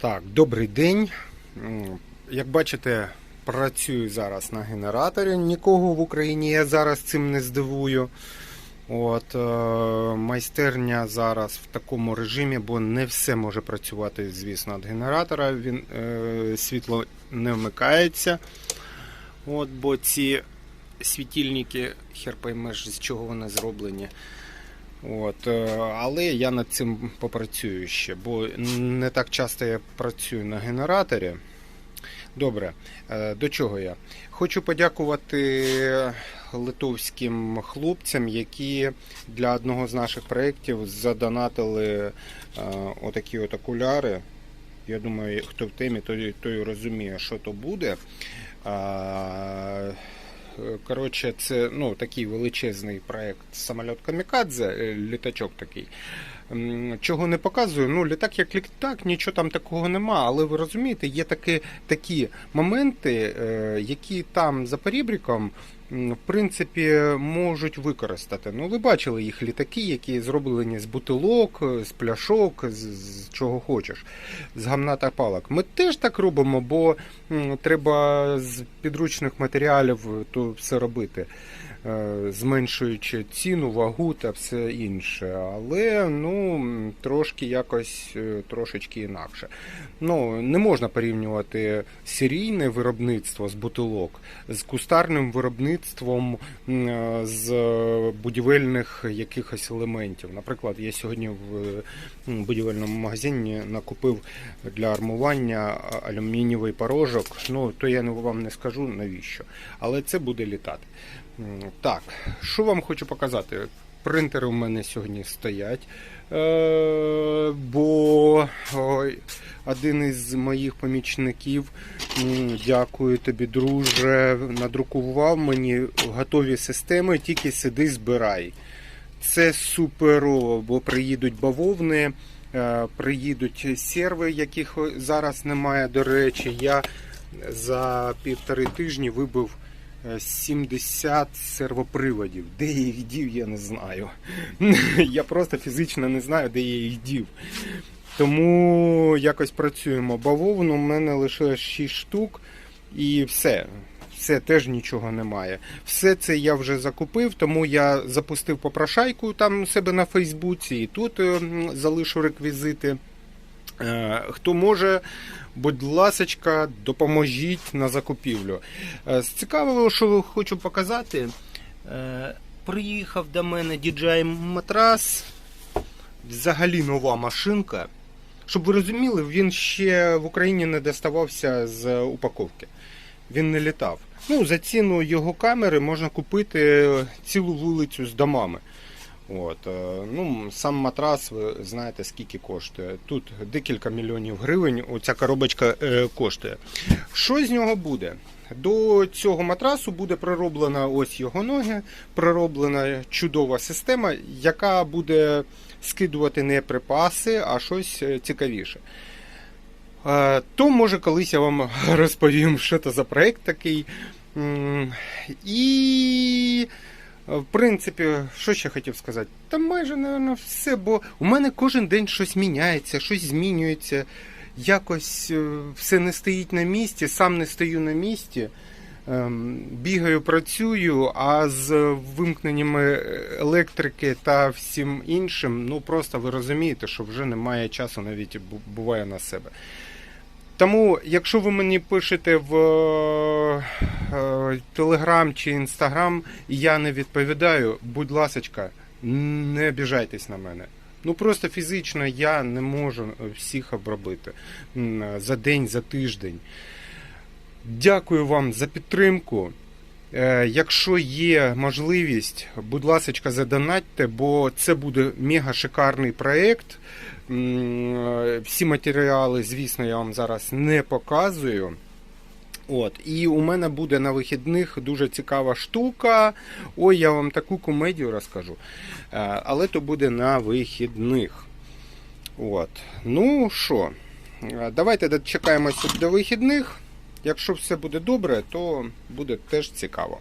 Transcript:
Так, добрий день. Як бачите, працюю зараз на генераторі. Нікого в Україні я зараз цим не здивую. От, е, майстерня зараз в такому режимі, бо не все може працювати, звісно, від генератора. Він, е, світло не вмикається. От, бо ці світильники, хер поймеш, з чого вони зроблені. От, е, але я над цим попрацюю ще, бо не так часто я працюю на генераторі. Добре, е, до чого я? Хочу подякувати литовським хлопцям, які для одного з наших проєктів задонатили е, отакі от окуляри. Я думаю, хто в темі, той, той розуміє, що то буде. А, Коротше, це ну, такий величезний проект самоліт Камікадзе, е, літачок такий. Чого не показую? Ну, літак як літак, нічого там такого нема. Але ви розумієте, є такі, такі моменти, е, які там за перебріком, в принципі, можуть використати. Ну, ви бачили їх літаки, які зроблені з бутилок, з пляшок, з, з чого хочеш, з гамна та палок. Ми теж так робимо, бо треба з підручних матеріалів то все робити. е, Зменшуючи ціну, вагу та все інше, але ну трошки якось е, трошечки інакше. Ну не можна порівнювати серійне виробництво з бутилок з кустарним виробництвом з будівельних якихось елементів. Наприклад, я сьогодні в будівельному магазині накупив для армування алюмінієвий порожок. Ну то я вам не скажу навіщо, але це буде літати. Так, що вам хочу показати? Принтери у мене сьогодні стоять. Е, бо один із моїх помічників, дякую тобі, друже, надрукував мені готові системи, тільки сиди, збирай. Це суперово, бо приїдуть бавовни, е, приїдуть серви, яких зараз немає. До речі, я за півтори тижні вибив 70 сервоприводів. Де я їх дів, я не знаю. Я просто фізично не знаю, де я їх дів. Тому якось працюємо. Бавовну в мене лише 6 штук і все. Все теж нічого немає. Все це я вже закупив, тому я запустив попрошайку там у себе на Фейсбуці і тут е, залишу реквізити. Е, Хто може, будь ласочка, допоможіть на закупівлю. Е, З цікавого, що хочу показати, е, приїхав до мене DJI матрас, взагалі нова машинка. Щоб ви розуміли, він ще в Україні не доставався з упаковки. Він не літав. Ну, за ціну його камери можна купити цілу вулицю з домами. От, е, ну, сам матрас, ви знаєте, скільки коштує. Тут декілька мільйонів гривень оця коробочка е, коштує. Що з нього буде? До цього матрасу буде пророблена ось його ноги, пророблена чудова система, яка буде скидувати не припаси, а щось е, цікавіше. То може колись я вам розповім, що це за проект такий. І в принципі, що ще хотів сказати? Та майже напевно, все, бо у мене кожен день щось міняється, щось змінюється. Якось е, все не стоїть на місці, сам не стою на місці. Ем, Бігаю, працюю, а з вимкненнями електрики та всім іншим, ну просто ви розумієте, що вже немає часу навіть буває на себе. Тому, якщо ви мені пишете в Телеграм чи Інстаграм, я не відповідаю, будь ласочка, не обіжайтесь на мене. Ну просто фізично я не можу всіх обробити за день, за тиждень. Дякую вам за підтримку. Е, Якщо є можливість, будь ласка, задонатьте, бо це буде мега шикарний проєкт. Е, Всі матеріали, звісно, я вам зараз не показую. От, і у мене буде на вихідних дуже цікава штука. Ой, я вам таку комедію розкажу. Е, Але то буде на вихідних. От. Ну що, давайте дочекаємося до вихідних. Якщо все буде добре, то буде теж цікаво.